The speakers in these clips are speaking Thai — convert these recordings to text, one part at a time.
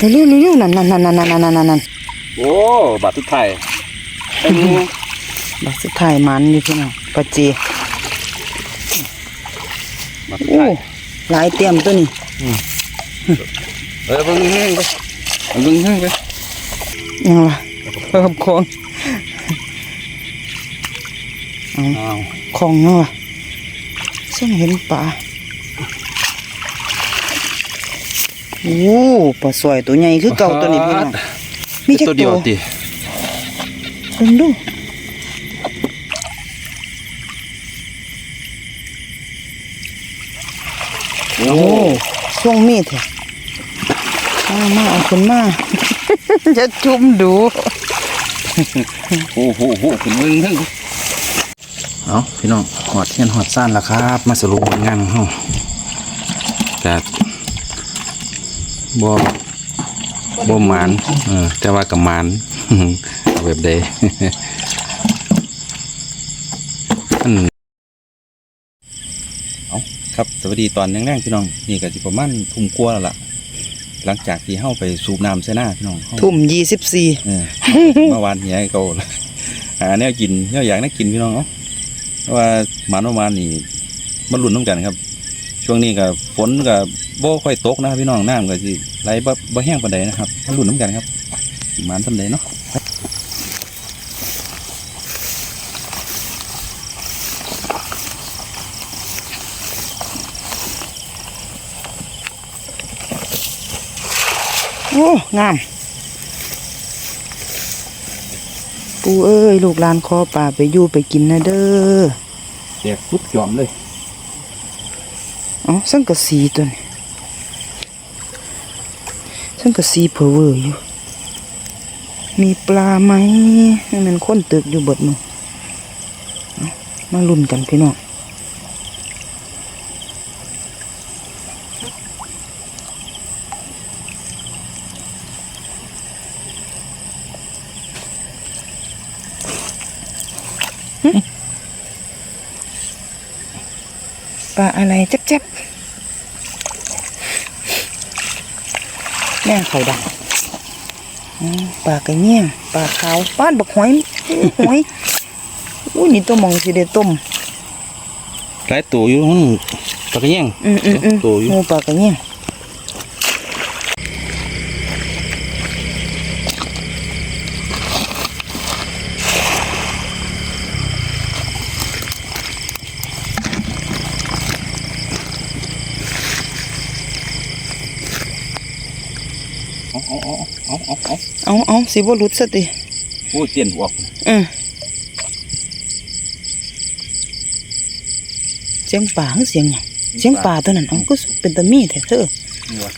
เร็วเร็วเร็วนั่นนั่นนั่นนั่นนั่นนั่นนั่นโอ้บาทสุดท้ายไอ้นี่บักสุดท้ายมันอยู่พี่น้องปะเจบาทสุดโอ้ท้ายหลายเตรียมตัวนี้เออเบิ่งแห้งไปเบิ่งแห้งไปยังวะเพิ่มโคงอ้าวของยังวะซึ่งเห็นปลา โอ้ปลาสวยตัวใหญ่คือเก่าตัวนี้พี่น้องมีจักตัวเดีตัยววติเบิ่งดูโอ้ช่วงมีดเถอะมามาเอาขึ้นมาจะจุ่มดูโอ้โหโหขึ้นเบิ่งแห้งเอาพี่น้องหอดเทียนหอดซ่านแล้วครับ มาสรุปผลงานของเฮาแต่ บ่บ่หมานเออแต่ว่ากับหมานเอาแบบใดอันเอาครับสวัสดีตอนแรงๆพี่น้องนี่ก็สิประมาณทุ่มกว่าแล้วล่ะ หลังจากที่เฮาไปสูบน้ำใส่หน้าพี่น้องเฮาทุ่มยี่สิบสี่เออเมื่อวานเฮียให้เขาล่ะหาแนวกินแนวอยากน่ากินพี่น้องเนาะเพราะว่าหมาเมื่อวานนี่มันรุ่นน้ำกันครับ ช่วงนี้ก็ฝนก็บ่ ค่อยตกนะครับพี่น้องน้ำก็สิไหลบ่บ่แห้งปานใดนะครับมันรุ่นน้ำกันครับหมานสำใดเนาะโอ้งามปูเอ้ยลูกหลานคอป่าไปอยู่ไปกินนะเด้อแตกปุ๊บยอมเลยเอ๋อสังกะสีตัวนี้ สังกะสีเพอเวอร์อยู่ มีปลาไหมมันค้นตึกอยู่เบดหนูเอมาลุ้นกันพี่น้องปลาอะไรเจ็บๆแม่งเขาดังอืมปลากระเงี้ยงปลาขาวป้านบักหอยอื้อหอยอุ้ยนี่ตัวมองสิได้ต้มหลายตัวอยู่มันตะกะแยงอืมอืมอืมตัวอยู่งูปลากระเงี้ย เอาสิบ่หลุดซะติโอ้ยเตียนออกอืมเสียงป่าคือเสียงหยังเสียงป่าตัวนั้นเอาก็เป็นตะมีแท้เธอนี่วะ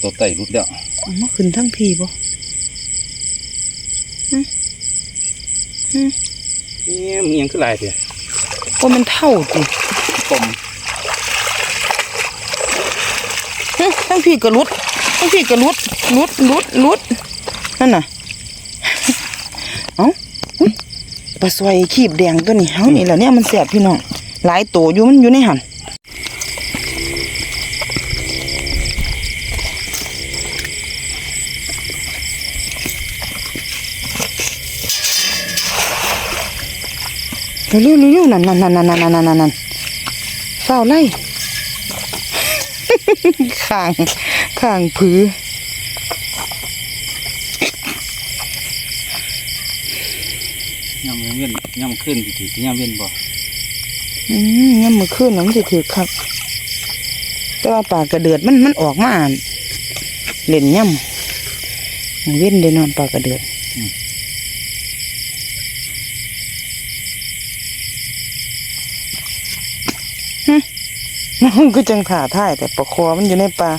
ตัวไต่รุดแล้วเอามาขึ้นทั้งพี่บ่นี่มีหยังคือลายเถอะว่ามันเท่าติต้ม หึ ทั้งพี่ก็หลุดทั้งพี่ก็หลุดหลุดหลุดหลุดนั่นน่ะเอ้าปลาสวยขีบแดงตัวนี้เฮานี่แหละเนี่ยมันแสบพี่น้องหลายตัวอยู่มันอยู่ในหันเร็วเร็วเร็วนั่นนั่นนั่นนั่นนั่นนั่นนั่นเฝ้าไล่ ข้างข้างผือยำเวียนยำขึ้นถือยำเวียนบ่อืมยามมือขึ้นแล้วมันสิถือคักแต่ว่าปากกระเดือดมันมันออกมาเล่นย่ำเว้นได้นอนปากกระเดือด มันก็จังถ่าท่ายแต่ปลาคอมันอยู่ในปลา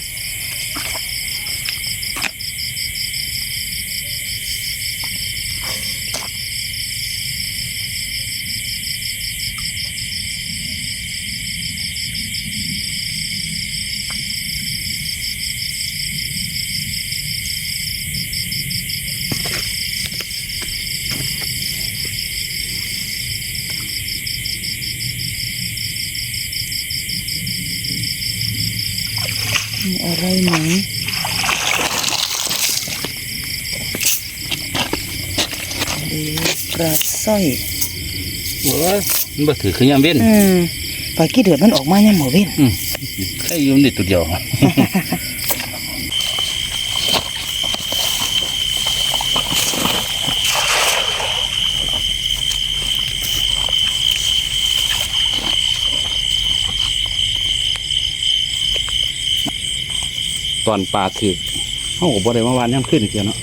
ไรไหนเด็ปลาสร้อยโอ้ยมันบ่ถือคือยามเว้นอืมปลากี้เดือดมันออกมายังหมอเว้นอืมใครอยู่นี่ตัวเดียว ตอนปลาถือเขาก็บ่ได้มาวานย่ำขึ้นอีกแล้วเนาะ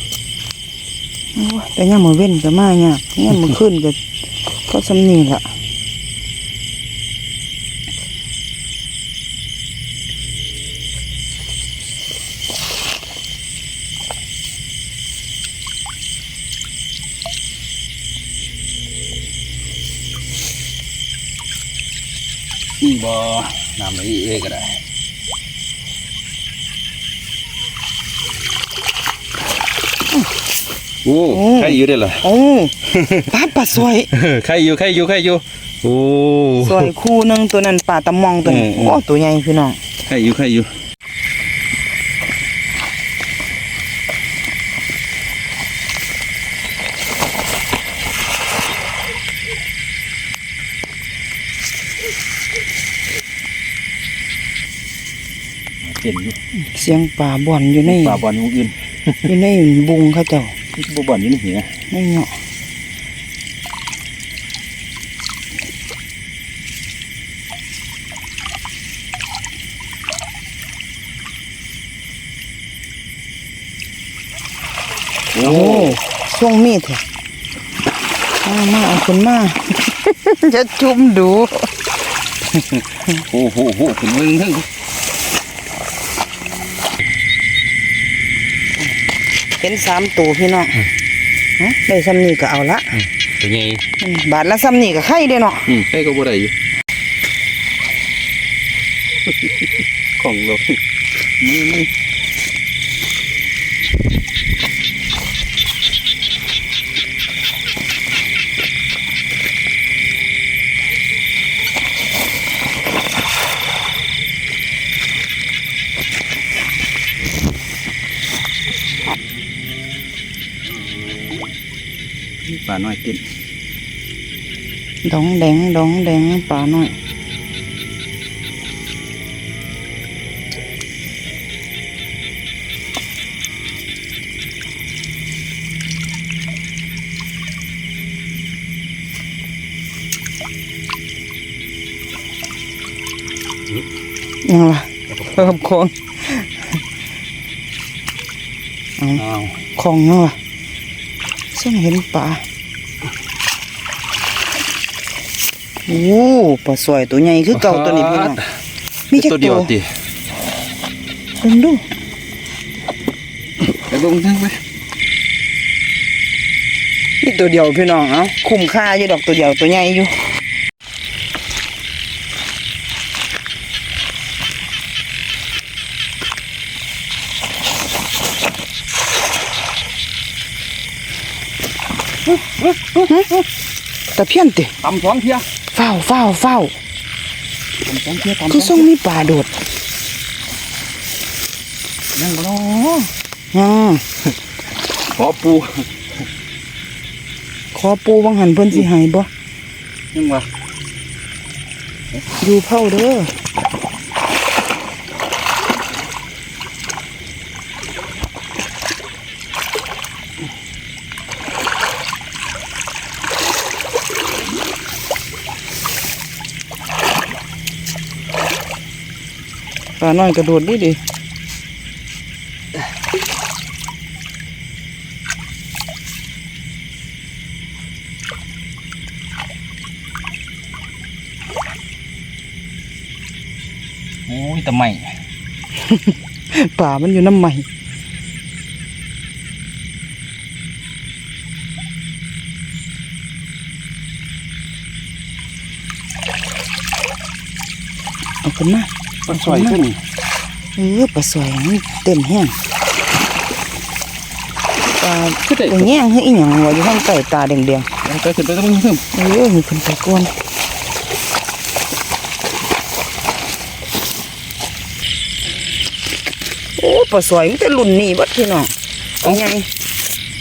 โอ้ยแต่ยังหมอเว้นก็มาเนี่ยยังมือขึ้นก็ก็สำนีละนี่บ่น้ำไหลเอก็ได้ โอ้ใครอยู่ได้ล่ะโอ้ปลาปลาสวยใครอยู่ใครอยู่ใครอยู่โอ้สวยคู่หนึงตัวนั้นปลาตะมองตัวนี้อืมอืมโอ้ตัวใหญ่พี่น้องใครอยู่ใครอยู่เต้นอยู่เสียงปลาบ่อนอยู่ในปลาบอลอย่างอื่นอยู่ในบุงเขาเจ้า บ่บอลอยู่ในเหียในเงาะโอ้โอ้ช่วงมีดเถอะมามาเอาขึ้นมาจะจุ่มดูโหโหโหขึ้นมึงทั้ง เห็นสามตัวพี่น้องฮะได้ซ้ำนี่ก็เอาละเป็นไงอืมบาทละซ้ำนี่ก็ไข่เด้เนาะอืมใครก็บ่ได้อยู่ของเรามือมือ ปลาน้อยกิน ดองแดงดองแดงปลาน้อยยังล่ะเพิ่มโคนเอาอ้าวของยังล่ะซึ่งเห็นปลาโอ้ปลาสวยตัวใหญ่คือเก่าตัวนี้พี่น้องมีจักตัวเดีตัยววติเบิ่งดูไปลงทั้งไปนี่ตัวเดียวพี่น้องเอ้าคุ้มค่าอยู่ดอกตัวเดียวตัวใหญ่อยู่ตะเพียนติตำสองเทีย เฝ้าเฝ้าเฝ้าตำสองเทียตำคือส่งมีปลาโดดนั่งบ่เนาะยังขอปู ขอปูบังหันเพิ่นสิให้บ่ยังวะอยู่เผาเด้อาน้อยกระโดดดิดิโอ้ยตะไมป่ามันอยู่น้ำใหม่เอาขึ้นมา ปลาสวยตัวนี้เออปลาสวยมันเต็มแห้งปลาคือได้ตัวแง่งให้อีหยังวะอยู่ข้างใต้ตาแดงไปขึ้นไปตะมึงเพิ่มๆเออมีคนไปกวนโอ้ปลาสวยมันจะรุ่นนี่บัดพี่น้องเอาไง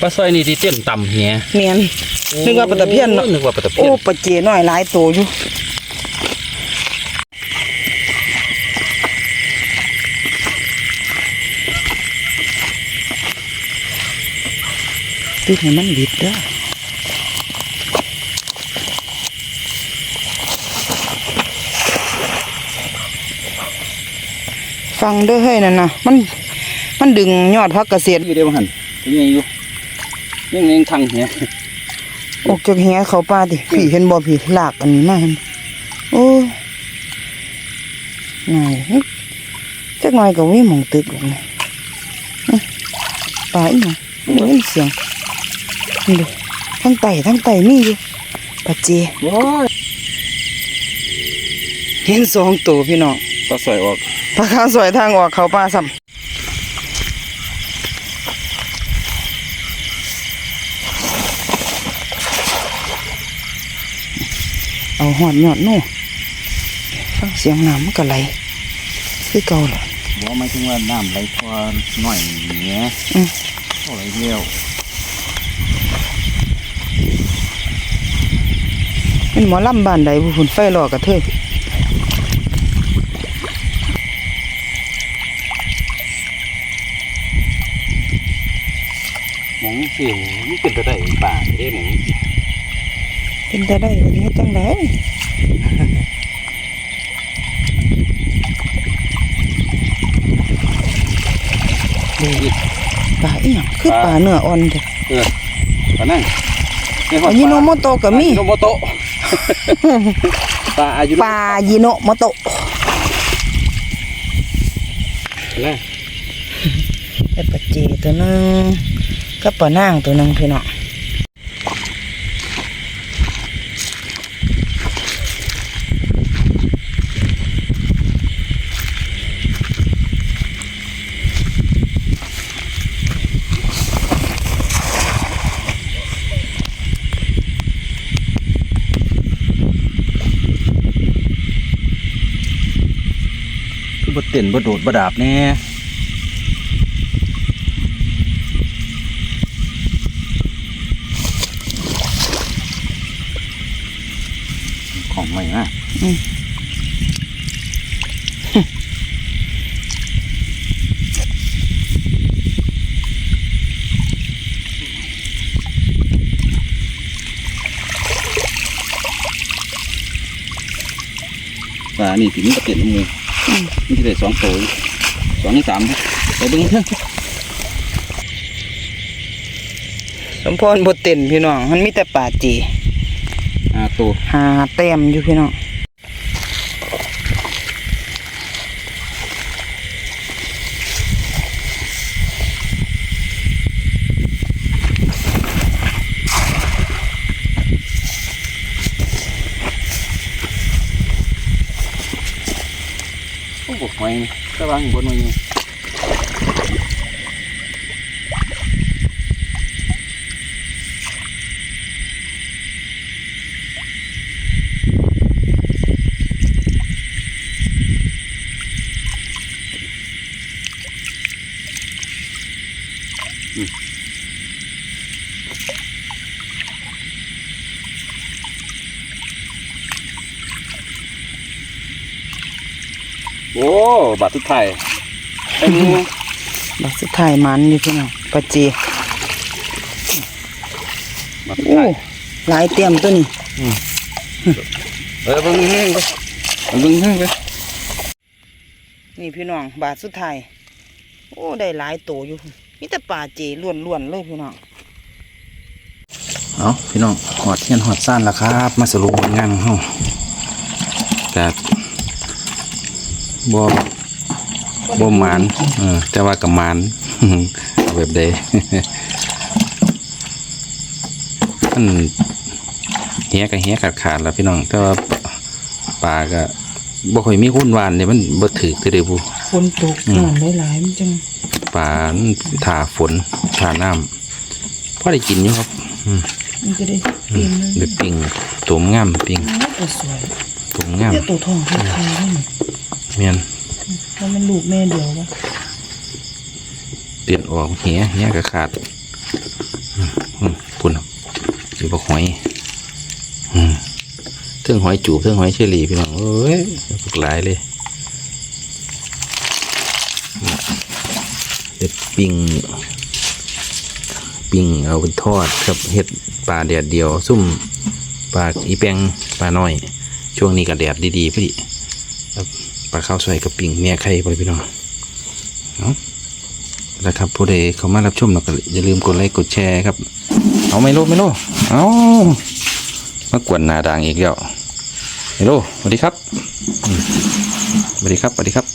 ปลาสร้อยนี่ที่เต้นต่ำเหียเมียนนึกว่าปลาตะเพียนเนอะนึกว่าปลาตะเพีโอ้ยนปลาเจน้อยหลายตัวอยู่ ติดให้มันบิดเด้อฟังเด้อเฮ้ยนั่นน่ะมันมันดึงยอดพักเกษตรอยู่เดียวหันยังไงอยู่ยังไงทางเหียออกจากแหเขาป่าดิพี่เห็นบ่พี่ลากอันนี้มาเห็นโอ้ยง่ายจักหน่อยก็มีหมองตึกหรอกนี่อื้อปลาอีหยังได้ยินเสียง นี่ดิทั้งไตทั้งไตมีอยู่ปลาเจโอ้ยเห็นสองตัวพี่น้องปลาสร้อยออกปลาขาวสวยทางออกเขาป่าซ้ำเอาหอดยอดโน่ฟังเสียงน้ำมันก็ไหลคือเก่าแหละบอกหมายถึงว่าน้ำไหลพอหน่อยเหียอืมเท่าไหรเดียว เป็นหมอลำบ้านใดบุฝุ่นไฟหลอกกระเทยหมองสิวมันเป็นตัวได้ป่าเด้หมองเป็นแต่ได้อันนี้จังไดดูปลาอีหยังคือปลาเนื้ออ่อนเด้อเออปลานั่งอายิโนโมโตะก็มีอายิโนโมโตะ ปลาอายุปลายิโนโมโตะนะไอ้ปลาเจตัวหนึงกับปลานางตัวหนึงพี่น้อง เต้นบดโดดบดดาบแน่ของใหม่นะปลานี่ถึงมันก็เต็มมืออมั นจะได้สองตัวอยู่สองในสามไปเบิ้งเถอะสมพรบ่เต้นพี่น้อง มันมีแต่ปลาเจอ่าตัวหาแต้มอยู่พี่น้อง โอ้โหห อยนี่กระวังบนมันนี่ โอ้บาดทุกไทายไอ้นี่บักสุดท้ายมันอยู่พี่น้องปลาเจบาดทุกโอ้ไทายหลายเต็มตัวนี้เออเบิ้งแห้งไปเบิ้งแห้งไปนี่พี่น้องบาทสุดท้ายโอ้ได้หลายตัวอยู่มีแต่ปลาเจล้วนๆเลยพี่น้องเอาพี่น้องหอดเทียนหอดซ่านแล้วครับ มาสรุปผลงานของเราแต่ บ่บ่หมานเออแต่ว่ากับหมานเอาแบบใดมันเฮียกับเฮียขาดขาดๆแล้วพี่น้อง แต่ว่าปลาก็บ่ค่อยมีคุณหวานเนี่ยมันบ่ถือคือเด้ผู้ฝนตกน้ำหลายๆมันจังปลาถ่าฝนถ่าน้ำพอได้กินอยู่ครับมันก็ได้อืมเด็ดปิ่งตัวงามปิ่งตัวสวยตัวงามเจ้าตัวทองที่ใครนี่ เมียนมันเป็นลูกแม่เดียววะลียนออกเหี้ยเหี้ยก็ขาดอืมอืมปุ่นครับอยู่บักหอยอืมเทิงหอยจูบเทิงหอยเชอรี่พี่น้องเอ้ยบักหลายเลยเด็ดปิ้งปิ้งเอาไปทอดครับเห็ดปลาแดดเดียว ซุ่มปลาอีแปงปลาน้อย ช่วงนี้ก็แดดดีๆพอดีครับ ปลาข้าวสวยกับปิ่งเมียไข่ไปพี่น้องเนาะนะครับผู้ใดเขามารับชมเราก็อย่าลืมกดไลค์กดแชร์ครับ เอาไม่โลไม่โลเอามากวนนาด่างอีกแล้วไม่โลสวัสดีครับสวัสดีครับสวัสดีครับ